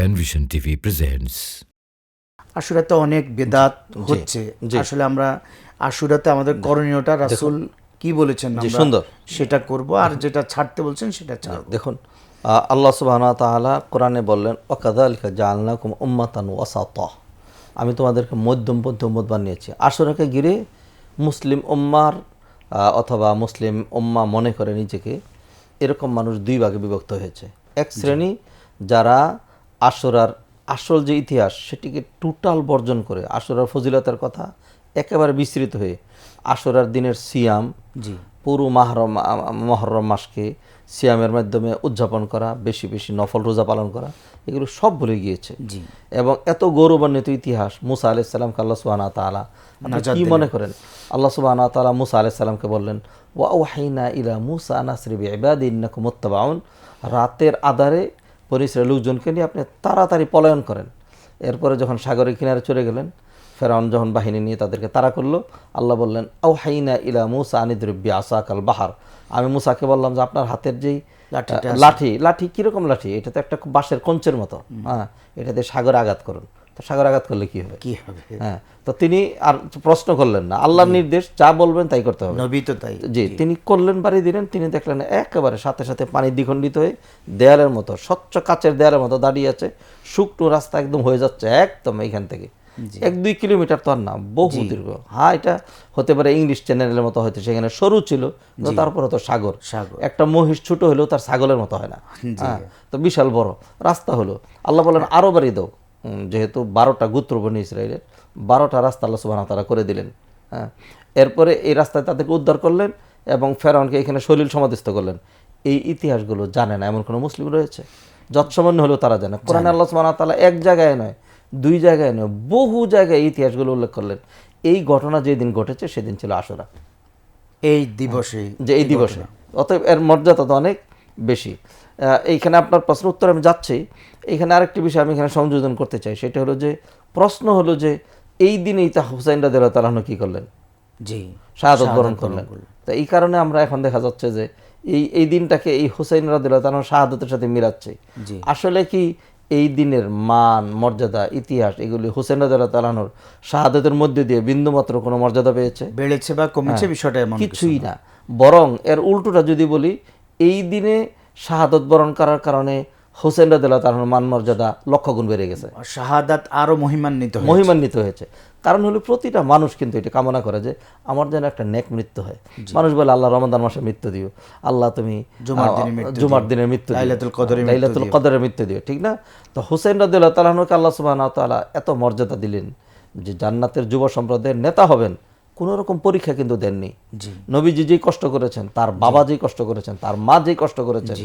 Panvision TV presents আশুরাতে অনেক বেদাত হচ্ছে। আসলে আমরা আশুরাতে আমাদের করণীয়টা রাসূল কি বলেছেন সুন্দর। সেটা করব আর যেটা ছাড়তে বলছেন সেটা ছাড়ব। দেখুন আল্লাহ সুবাহ তাআলা কোরআনে বললেন ওকাদা ওকাদালিকা জালনাকুম উম্মাতান ওয়াসাতা। আমি তোমাদেরকে মধ্যমপন্থী উম্মত বানিয়েছি আসরাকে ঘিরে মুসলিম উম্মার অথবা মুসলিম উম্মা মনে করে নিজেকে এরকম মানুষ দুই ভাগে বিভক্ত হয়েছে। এক শ্রেণি যারা আসরার আসল যে ইতিহাস সেটিকে টোটাল বর্জন করে আসরার ফজিলতার কথা একেবারে বিস্তৃত হয়ে আসরার দিনের সিয়াম জি। পুরো মাহরম মহরম মাসকে সিয়ামের মাধ্যমে উদযাপন করা বেশি বেশি নফল রোজা পালন করা এগুলো সব ভুলে গিয়েছে। জি। এবং এত গৌরবান্বিত ইতিহাস মুসা আলাইসাল্লামকে আল্লাহ সুবাহ তালা আপনি কি মনে করেন? আল্লাহ সুবাহ তালা মুসা আলাইসাল্লামকে বললেন ওয়া ওয়াহিনা ইলা মুসা আনাসরিবি ইবাদ ইন্নাকুম মুত্তাবাউন রাতের আধারে পরিসরের লোকজনকে নিয়ে আপনি তাড়াতাড়ি পলায়ন করেন। এরপরে যখন সাগরের কিনারে চলে গেলেন ফেরাউন যখন বাহিনী নিয়ে তাদেরকে তাড়া করল আল্লাহ বললেন আউ হাইনা ইলা মুসা আনিদ্রব্যা আসা কাল বাহার। আমি মুসাকে বললাম যে আপনার হাতের যেই লাঠি লাঠি কীরকম লাঠি? এটা তো একটা বাঁশের কঞ্চের মতো। হ্যাঁ এটাতে সাগরে আঘাত করুন। সাগরে আঘাত করলে কি হবে? কি হবে? হ্যাঁ তো তিনি আর প্রশ্ন করলেন না। আল্লাহর নির্দেশ যা বলবেন তাই করতে হবে। নবী তো তাই। জি তিনি করলেন বাড়ি দিলেন তিনি দেখলেন একেবারে সাথে সাথে পানি দ্বিখণ্ডিত হয়ে দেয়ালের মতো স্বচ্ছ কাচের দেয়ালের মতো দাঁড়িয়ে আছে। শুকনো রাস্তা একদম হয়ে যাচ্ছে একদম এইখান থেকে। এক দুই কিলোমিটার তো আর না বহু দীর্ঘ। হ্যাঁ এটা হতে পারে ইংলিশ চ্যানেলের মতো হয়তো সেখানে সরু ছিল তারপরে তো সাগর। সাগর। একটা মহিষ ছোট হলেও তার ছাগলের মতো হয় না। হ্যাঁ তো বিশাল বড়। রাস্তা হলো। আল্লাহ বলেন আরও বাড়ি দাও। যেহেতু বারোটা গোত্র বনি ইসরায়েলের বারোটা রাস্তা আল্লাহ সুবাহ তারা করে দিলেন হ্যাঁ। এরপরে এই রাস্তায় তাদেরকে উদ্ধার করলেন এবং ফেরাউনকে এখানে সলিল সমাধিস্থ করলেন। এই ইতিহাসগুলো জানে না এমন কোনো মুসলিম রয়েছে? যৎসামান্য হলেও তারা জানে কোরআন আল্লাহ সুবাহ তালা এক জায়গায় নয় দুই জায়গায় নয় বহু জায়গায় ইতিহাসগুলো উল্লেখ করলেন। এই ঘটনা যেদিন ঘটেছে সেদিন ছিল আসরা এই দিবসে যে এই দিবসে। অতএব এর মর্যাদা তো অনেক বেশি। এইখানে আপনার প্রশ্ন উত্তর আমি যাচ্ছি। এইখানে আরেকটি বিষয় আমি এখানে সংযোজন করতে চাই সেটা হলো যে প্রশ্ন হলো যে এই দিনেই তা হুসাইন রাদিয়াল তালাহনু কি করলেন? জি। শাহাদত বরণ করলেন। তো এই কারণে আমরা এখন দেখা যাচ্ছে যে এই এই দিনটাকে এই হুসাইন রাদিয়াল তালাহন শাহাদতের সাথে মিলাচ্ছে। জি। আসলে কি এই দিনের মান মর্যাদা ইতিহাস এগুলি হুসেন রাদিয়াল তালাহনুর শাহাদতের মধ্যে দিয়ে বিন্দুমাত্র কোনো মর্যাদা পেয়েছে? বেড়েছে বা কমেছে হ্যাঁ। বিষয়টা এমন কিছুই না। বরং এর উল্টোটা যদি বলি এই দিনে শাহাদত বরণ করার কারণে হোসেন রাদিল্লাহ তার মান মর্যাদা লক্ষ গুণ বেড়ে গেছে। শাহাদাত আরও মহিমান্বিত মহিমান্বিত হয়েছে। কারণ হলো প্রতিটা মানুষ কিন্তু এটা কামনা করে যে আমার যেন একটা নেক মৃত্যু হয়। মানুষ বলে আল্লাহ রমাদান মাসে মৃত্যু দিও। আল্লাহ তুমি জুমার দিনের মৃত্যু দিও। লাইলাতুল কদরের মৃত্যু দিও। ঠিক না? তো হোসেন রাদিল্লাহ তালাহনুকে আল্লাহ সুবাহ তাআলা এত মর্যাদা দিলেন যে জান্নাতের যুব সম্প্রদায়ের নেতা হবেন। কোনো রকম পরীক্ষা কিন্তু দেননি। জি। নবীজি যেই কষ্ট করেছেন তার বাবা যেই কষ্ট করেছেন তার মা যেই কষ্ট করেছেন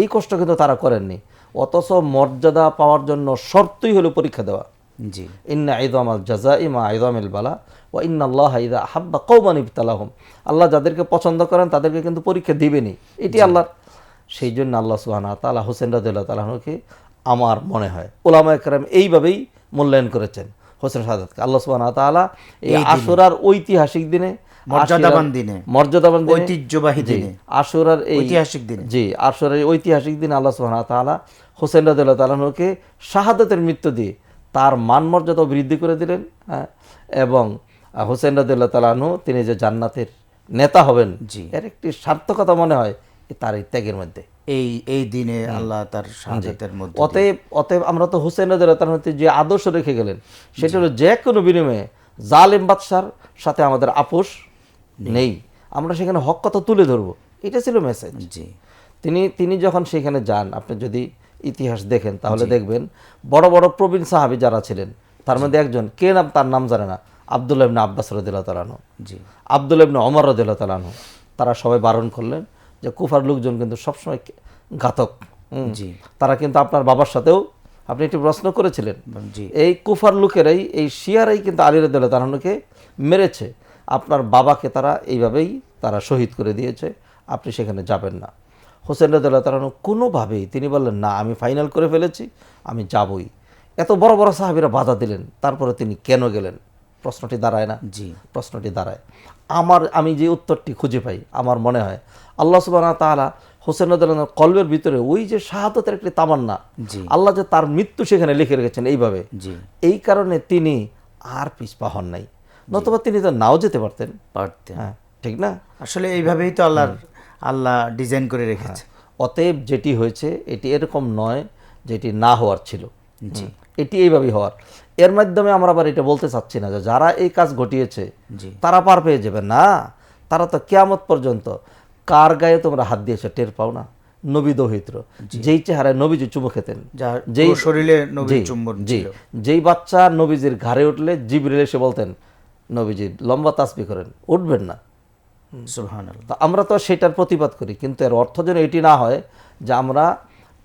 এই কষ্ট কিন্তু তারা করেননি। অথচ মর্যাদা পাওয়ার জন্য শর্তই হলো পরীক্ষা দেওয়া। জি। ইন্না আইদাম আল জাজা ইমা আইদামিল বালা ও ইন্না আল্লাহ ইদা হাব্বা কৌমান ইবতালাহম। আল্লাহ যাদেরকে পছন্দ করেন তাদেরকে কিন্তু পরীক্ষা দিবেনই। এটি আল্লাহর। সেই জন্য আল্লাহ সুবাহানা তালা হোসেন রাদুল্লাহ তালাহকে আমার মনে হয়। ওলামা একরাম এইভাবেই মূল্যায়ন করেছেন। হোসেন সাদাতকে আল্লাহ সুবাহানা তালা এই আশুরার ঐতিহাসিক দিনে মর্যাদাবান দিনে, মর্যাদাবান দিনে ঐতিহ্যবাহী দিনে, আশুরার এই ঐতিহাসিক দিনে। জি আসরের ঐতিহাসিক দিন আল্লাহ সুবহানাহু ওয়া তাআলা হোসেন রাদিয়াল্লাহু তাআলাকে শাহাদাতের মৃত্যু দিয়ে তার মান মর্যাদা বৃদ্ধি করে দিলেন হ্যাঁ এবং হোসেন রাদিয়াল্লাহু তাআলাহু তিনি যে জান্নাতের নেতা হবেন জি। এর একটি সার্থকতা মনে হয় তার এই ত্যাগের মধ্যে। এই এই দিনে আল্লাহ তার শাহাদাতের মধ্যে অতএব অতএব আমরা তো হোসেন তাআলাহু যে আদর্শ রেখে গেলেন সেটা হলো যে কোনো বিনিময়ে জালেম বাদশার সাথে আমাদের আপোষ নেই। আমরা সেখানে হক কথা তুলে ধরবো। এটা ছিল মেসেজ জি। তিনি তিনি যখন সেখানে যান আপনি যদি ইতিহাস দেখেন তাহলে দেখবেন বড় বড় প্রবীণ সাহাবী যারা ছিলেন তার মধ্যে একজন কে নাম তার নাম জানে না? আবদুল্লাহ ইবনে আব্বাস রদিল্লাহ তালানো জি। আবদুল্লাহ ইবনে অমর রদিল্লাহ তালানো তারা সবাই বারণ করলেন। যে কুফার লোকজন কিন্তু সবসময় ঘাতক। জি। তারা কিন্তু আপনার বাবার সাথেও আপনি একটি প্রশ্ন করেছিলেন। জি। এই কুফার লোকেরাই এই শিয়ারাই কিন্তু আলী রদুল্লাহ তালানুকে মেরেছে। আপনার বাবাকে তারা এইভাবেই তারা শহীদ করে দিয়েছে। আপনি সেখানে যাবেন না। হোসেন রদুল্লাহ তালানু কোনোভাবেই তিনি বললেন না আমি ফাইনাল করে ফেলেছি আমি যাবই। এত বড় বড় সাহাবিরা বাধা দিলেন। তারপরে তিনি কেন গেলেন? প্রশ্নটি দাঁড়ায় না। জি। প্রশ্নটি দাঁড়ায়। আমার আমি যে উত্তরটি খুঁজে পাই আমার মনে হয় আল্লাহ সুবাহ তাআলা হোসেন কলবের ভিতরে ওই যে শাহাদতের একটি তামান্না জি। আল্লাহ যে তার মৃত্যু সেখানে লিখে রেখেছেন এইভাবে। জি। এই কারণে তিনি আর পিছপা হন নাই। নতুবা তিনি তো নাও যেতে পারতেন। পারতেন। হ্যাঁ ঠিক না? আসলে এইভাবেই তো আল্লাহর আল্লাহ ডিজাইন করে রেখেছে। অতএব যেটি হয়েছে এটি এরকম নয় যেটি না হওয়ার ছিল। হুম, এটি এইভাবেই হওয়ার। এর মাধ্যমে আমরা আবার এটা বলতে চাচ্ছি না যে যারা এই কাজ ঘটিয়েছে তারা পার পেয়ে যাবে না। তারা তো কেয়ামত পর্যন্ত কার গায়ে তোমরা হাত দিয়েছ টের পাও না। নবী দহিত্র যেই চেহারায় নবীজি চুমু খেতেন যেই শরীরে জি যেই বাচ্চা নবীজির ঘাড়ে উঠলে জিবরিল এসে বলতেন নবীজি লম্বা তাসবি করেন উঠবেন না। আমরা তো সেটার প্রতিবাদ করি কিন্তু এর অর্থ যেন এটি না হয় যে আমরা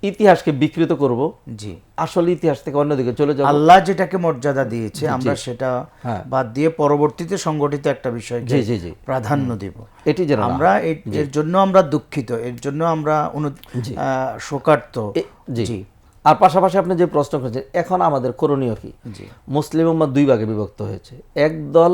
ইতিহাসকে বিকৃত করব। জি। আসল ইতিহাস থেকে অন্যদিকে চলে যাব। আল্লাহ যেটাকে মর্যাদা দিয়েছে আমরা সেটা হ্যাঁ। বাদ দিয়ে পরবর্তীতে সংগঠিত একটা বিষয়কে জি জি জি। প্রাধান্য দেব। এটি যেন আমরা এর জন্য আমরা দুঃখিত এর জন্য আমরা শোকার্ত। জি। আর পাশাপাশি আপনি যে প্রশ্ন করেছেন এখন আমাদের করণীয় কি? মুসলিম উম্মাহ দুই ভাগে বিভক্ত হয়েছে। এক দল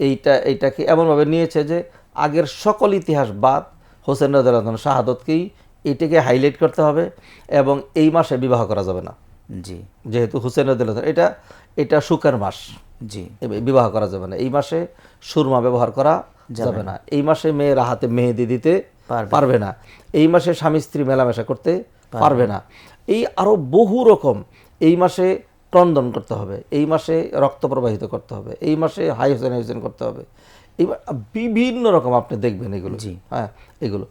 এইটা এইটাকে এমনভাবে নিয়েছে যে আগের সকল ইতিহাস বাদ হোসেন রাজন শাহাদতকেই এটাকে হাইলাইট করতে হবে এবং এই মাসে বিবাহ করা যাবে না। জি। যেহেতু হুসেন এটা এটা সুখের মাস। জি। বিবাহ করা যাবে না। এই মাসে সুরমা ব্যবহার করা যাবে না। এই মাসে মেয়েরা হাতে মেহেদি দিতে পারবে। না। এই মাসে স্বামী স্ত্রী মেলামেশা করতে পারবে। না। এই আরও বহু রকম এই মাসে ক্রন্দন করতে হবে। এই মাসে রক্ত প্রবাহিত করতে হবে। এই মাসে হাই হোসেন হোসেন করতে হবে। এইবার বিভিন্ন রকম আপনি দেখবেন এগুলো। জি। হ্যাঁ এগুলো।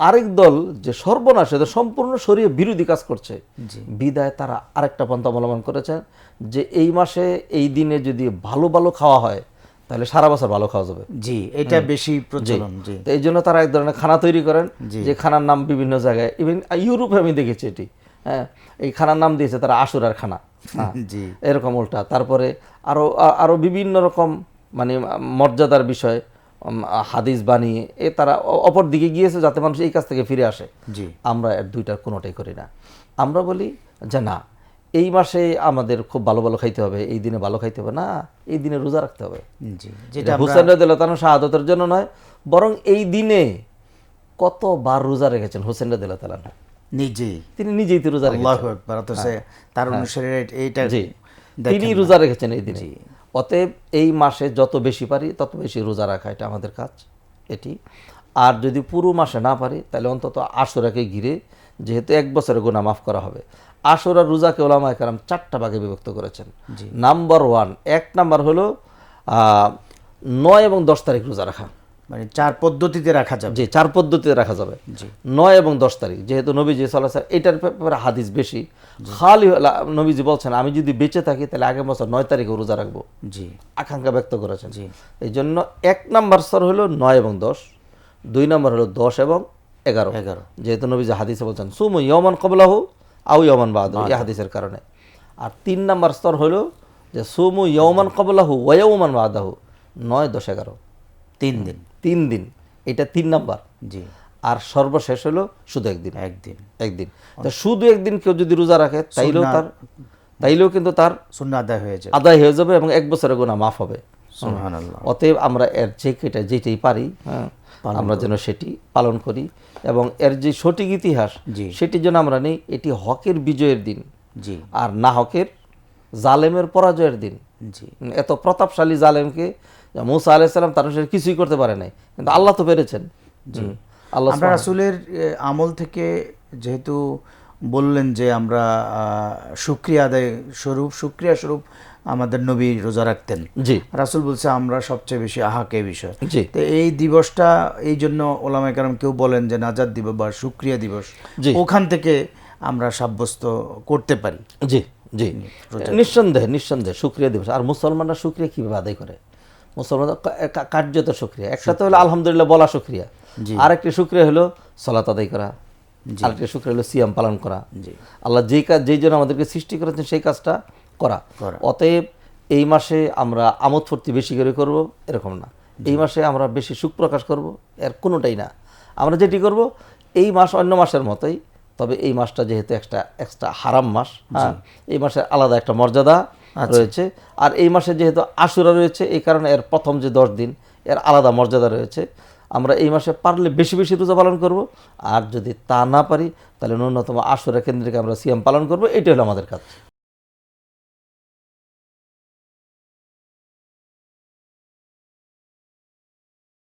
আরেক দল যে সর্বনাশ এদের সম্পূর্ণ শরীরে বিরোধী কাজ করছে বিদায় তারা আরেকটা পন্থা অবলম্বন করেছেন যে এই মাসে এই দিনে যদি ভালো ভালো খাওয়া হয় তাহলে সারা বছর ভালো খাওয়া যাবে। জি এটা বেশি প্রচলন জি। তো এই জন্য তারা এক ধরনের খানা তৈরি করেন যে খানার নাম বিভিন্ন জায়গায় ইভেন ইউরোপে আমি দেখেছি এটি হ্যাঁ এই খানার নাম দিয়েছে তারা আশুরার খানা হ্যাঁ, জি। এরকম উল্টা। তারপরে আরও আ- আরও বিভিন্ন রকম মানে মর্যাদার বিষয় হাদিস বানিয়ে এ তারা অপর দিকে গিয়েছে যাতে মানুষ এই কাজ থেকে ফিরে আসে। জি। আমরা এর দুইটার কোনোটাই করি না। আমরা বলি যে না এই মাসে আমাদের খুব ভালো ভালো খাইতে হবে এই দিনে ভালো খাইতে হবে না এই দিনে রোজা রাখতে হবে। যেটা হুসেন রাদিয়াল্লাহু শাহাদতের জন্য নয় বরং এই দিনে কতবার রোজা রেখেছেন হোসেন রাদিয়াল্লাহু তাআলা নিজেই তিনি নিজেই তো রোজা রেখেছেন। অথচ তার অনুসারে এইটা হ্যাঁ। জি তিনি রোজা রেখেছেন এই দিনে। অতএব এই মাসে যত বেশি পারি তত বেশি রোজা রাখা এটা আমাদের কাজ এটি। আর যদি পুরো মাসে না পারি তাহলে অন্তত আশুরাকে ঘিরে যেহেতু এক বছরের গোনা মাফ করা হবে। আশুরা রোজাকে ওলামা কারাম চারটা ভাগে বিভক্ত করেছেন। নাম্বার ওয়ান এক নাম্বার হলো নয় এবং দশ তারিখ রোজা রাখা। মানে চার পদ্ধতিতে রাখা যাবে। যে চার পদ্ধতিতে রাখা যাবে। জি। নয় এবং দশ তারিখ যেহেতু নবীজি সাল্লাহ সাল্লাম এটার ব্যাপারে হাদিস বেশি। খালি নবীজি বলছেন আমি যদি বেঁচে থাকি তাহলে আগের বছর নয় তারিখে রোজা রাখব। জি। আকাঙ্ক্ষা ব্যক্ত করেছেন। জি। এই জন্য এক নাম্বার স্তর হলো নয় এবং দশ দুই নম্বর হলো দশ এবং এগারো। এগারো। যেহেতু নবীজি হাদিসে বলছেন সুমু ইয়মান কবলাহু আউ ইয়মান বাদ এই হাদিসের কারণে। আর তিন নাম্বার স্তর হলো যে সুমু ইয়মান কবলাহু ওয়মান বাদাহু নয় দশ এগারো। তিন দিন। তিন দিন। এটা তিন নাম্বার। জি। আর সর্বশেষ হলো শুধু একদিন। একদিন। একদিন। তো শুধু একদিন কেউ যদি রোজা রাখে তাইলেও তার তাইলেও কিন্তু তার শূন্য আদায় হয়ে যাবে। আদায় হয়ে যাবে এবং এক বছরের গুণা মাফ হবে। অতএব আমরা এর যে কেটা যেটাই পারি হ্যাঁ আমরা যেন সেটি পালন করি এবং এর যে সঠিক ইতিহাস জি। সেটি যেন আমরা নেই এটি হকের বিজয়ের দিন। জি। আর না হকের জালেমের পরাজয়ের দিন। জি। এত প্রতাপশালী জালেমকে মুসা আলাইসাল্লাম তার সাথে কিছুই করতে পারে নাই। কিন্তু আল্লাহ তো পেরেছেন। আল্লাহ আমরা রাসূলের আমল থেকে যেহেতু বললেন যে আমরা শুক্রিয়া আদায় স্বরূপ শুক্রিয়া স্বরূপ আমাদের নবী রোজা রাখতেন। জি। রাসূল বলছে আমরা সবচেয়ে বেশি আহাকে বিষয়। জি। তো এই দিবসটা এই জন্য ওলামায়ে কারাম কেউ বলেন যে নাজাদ দিবস বা শুক্রিয়া দিবস জি। ওখান থেকে আমরা সাব্যস্ত করতে পারি। জি জি। নিঃসন্দেহে নিঃসন্দেহে শুক্রিয়া দিবস। আর মুসলমানরা শুক্রিয়া কীভাবে আদায় করে? কা- কার্যত শুক্রিয়া একসাথে হলো আলহামদুলিল্লাহ বলা শুক্রিয়া আরেকটি শুক্রিয়া হলো সলাত আদায় করা। আরেকটি শুক্রিয়া হলো সিয়াম পালন করা। আল্লাহ যেই কাজ যেই জন্য আমাদেরকে সৃষ্টি করেছেন সেই কাজটা করা। করা। অতএব এই মাসে আমরা আমোদ ফুর্তি বেশি করে করব এরকম না। এই মাসে আমরা বেশি সুখ প্রকাশ করব এর কোনোটাই না। আমরা যেটি করব এই মাস অন্য মাসের মতোই তবে এই মাসটা যেহেতু একটা এক্সট্রা হারাম মাস হ্যাঁ এই মাসের আলাদা একটা মর্যাদা। রয়েছে। আর এই মাসে যেহেতু আশুরা রয়েছে, এই কারণে এর প্রথম যে দশ দিন, এর আলাদা মর্যাদা রয়েছে। আমরা এই মাসে পারলে বেশি বেশি রোজা পালন করব। আর যদি তা না পারি, তাহলে ন্যূনতম আশুরা কেন্দ্রিক আমরা সিয়াম পালন করব। এটাই হলো আমাদের কাজ।